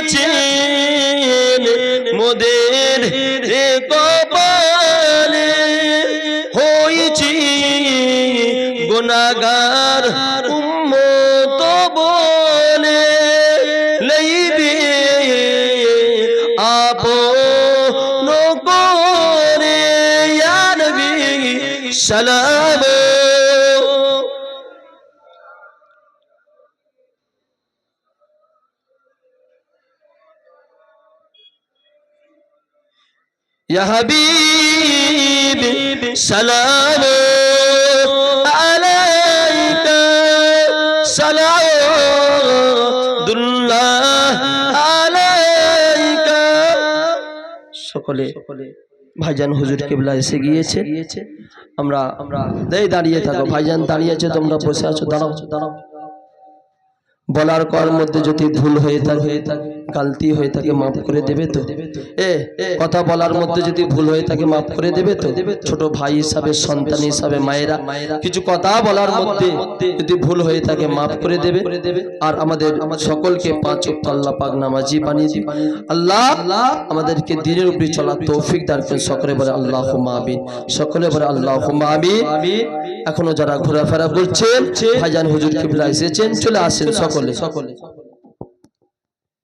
লিখিয়াছেন মোদের কপালে। হয়েছি গুনাগার উম্মত বলে। লইবে আপন করে ইয়া নবী সালাম يا حبيبي سلام عليك سلام الله عليك সকলে ভাইজান হুজুর কেবলা এসে গিয়েছে আমরা আমরা দেই দাঁড়িয়ে থাকো ভাইজান দাঁড়িয়েছে তোমরা বসে আছো দাঁড়াও দাঁড়াও বলার কর মধ্যে যদি ভুল হয়ে থাকে গালতি হয়ে থাকে মাফ করে দেবে তো? এ, কথা বলার মধ্যে যদি ভুল হয়ে থাকে মাফ করে দেবে তো? ছোট ভাই হিসাবে, সন্তান হিসাবে, মায়েরা, কিছু কথা বলার মধ্যে যদি ভুল হয়ে থাকে মাফ করে দেবে, আর আমাদের সকলকে পাঁচ আল্লাহ পাক নামাজি বানিয়ে দিন আল্লাহ আমাদেরকে দিনের উপরে চলার তৌফিক দান সকলে বলে আল্লাহ আমিন। সকলে বলে আল্লাহ আমিন। এখনও যারা ঘোরাফেরা করছেন, ভাইজান হুজুর কিবলা এসেছেন, চলে আসেন সকলে সকলে।